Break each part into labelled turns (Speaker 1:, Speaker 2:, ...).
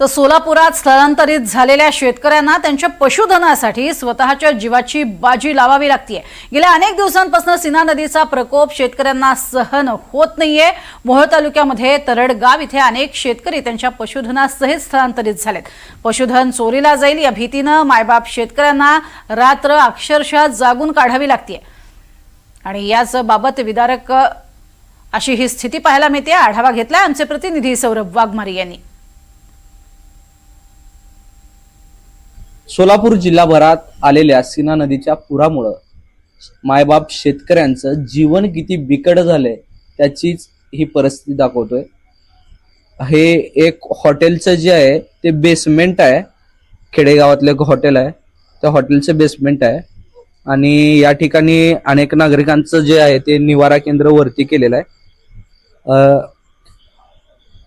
Speaker 1: तर सोलापुरात स्थलांतरित झालेल्या शेतकऱ्यांना त्यांच्या पशुधनासाठी स्वतःच्या जीवाची बाजी लावावी लागतीये. गेल्या अनेक दिवसांपासून सीना नदीचा प्रकोप शेतकऱ्यांना सहन होत नाहीये. मोहोळ तालुक्यामध्ये तरडगाव इथे अनेक शेतकरी त्यांच्या पशुधनासहित स्थलांतरित झालेत. पशुधन चोरीला जाईल या भीतीनं मायबाप शेतकऱ्यांना रात्र अक्षरशः जागून काढावी लागतीये. आणि याच बाबत विदारक अशी ही स्थिती पाहायला मिळते आढावा घेतला आमचे प्रतिनिधी सौरभ वाघमारे यांनी.
Speaker 2: सोलापूर जिल्हाभरात आलेल्या सीना नदीच्या पुरामुळं मायबाप शेतकऱ्यांचं जीवन किती बिकट झालंय त्याचीच ही परिस्थिती दाखवतोय. हे एक हॉटेलचं जे आहे ते बेसमेंट आहे. खेडेगावातलं एक हॉटेल आहे. त्या हॉटेलचं बेसमेंट आहे. आणि या ठिकाणी अनेक नागरिकांचं जे आहे ते निवारा केंद्र वरती केलेलं आहे.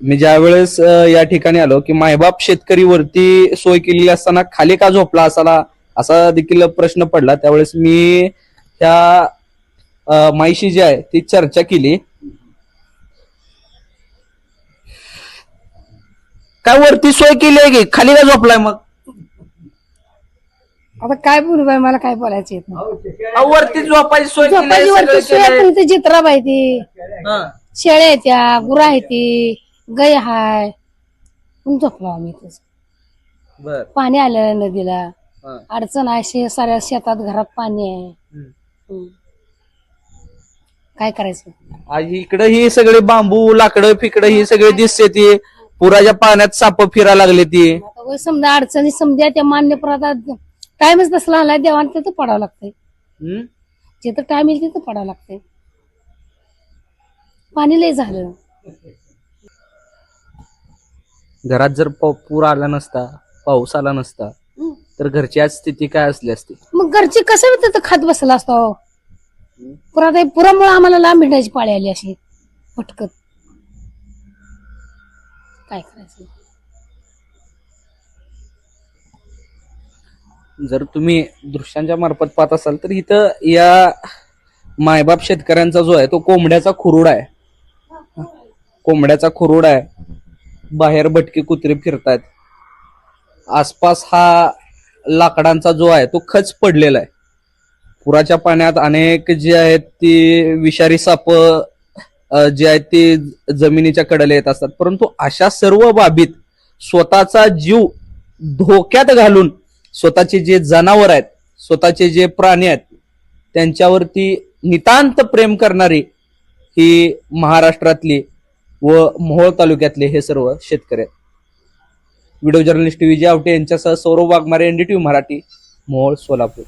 Speaker 2: मी ज्या वेळेस अ, या ठिकाणी आलो की मायबाप शेतकरी वरती सोय केलेली असताना खाली का झोपला असाला असा देखील प्रश्न पडला. त्यावेळेस मी त्या माईशी जी आहे ती चर्चा केली. काय वरती सोय केली आहे की? खाली का झोपलाय मग?
Speaker 3: आता काय बोलू बाई मला काय बोलायचं येत नाही.
Speaker 2: वरती झोपायची सोय केली आहे, सगळं
Speaker 3: सोय
Speaker 2: केलंय.
Speaker 3: जित्राबाई ती.
Speaker 2: हं.
Speaker 3: शेळ्या आहेत त्या गुरा आहे ती. गाय हाय. पण झोपलो आम्ही
Speaker 2: बर.
Speaker 3: पाणी आलेलं नदीला.
Speaker 2: हं.
Speaker 3: अडचण आहे शे साऱ्या शेतात घरात पाणी आहे. हम्म. काय करायचं?
Speaker 2: आज इकडं ही सगळे बांबू लाकडं फिकडं ही सगळे दिसते ती. पुराच्या पाण्यात साप फिरायला लागले ती.
Speaker 3: आता वय समजा अडचणी समजा त्या मान्य पण आता टाइमच नसला आलाय देवाने तिथं पडावं लागतंय? जिथं टाइम येईल तिथं पडावं लागतंय. पाणी लय झालं.
Speaker 2: घरात जर पाऊ- पूर आला नसता पाऊस आला नसता
Speaker 3: हं.
Speaker 2: तर घरची आज स्थिती काय असली असती?
Speaker 3: मग घरची कसं बी तिथं खात बसला असतो पुरा ते पुरामुळे आम्हाला लांब भेटायची पाळी आली अशी पटकत काय करायचं?
Speaker 2: जर तुम्ही दृश्यांच्या मार्फत पाहत असाल तर इथं या मायबाप शेतकऱ्यांचा जो आहे तो कोंबड्याचा खुरुड आहे. कोंबड्याचा खुरुड आहे. बाहेर भटकी कुत्रे फिरतायत. आसपास हा लाकडांचा जो आहे तो खच पडलेला आहे. पुराच्या पाण्यात अनेक जे आहेत ती विषारी साप जे आहेत ते जमिनीच्या कडेला येत असतात. परंतु अशा सर्व बाबीत स्वतःचा जीव धोक्यात घालून स्वतःचे जे जनावर आहेत स्वतःचे जे प्राणी आहेत त्यांच्यावरती नितांत प्रेम करणारी ही महाराष्ट्रातली व मोहोळ तालुक्यातले हे सर्व शेतकरी आहेत. व्हिडिओ जर्नलिस्ट विजय आवटे यांच्यासह सौरभ वाघमारे एनडीटीव्ही मराठी मोहोळ सोलापूर.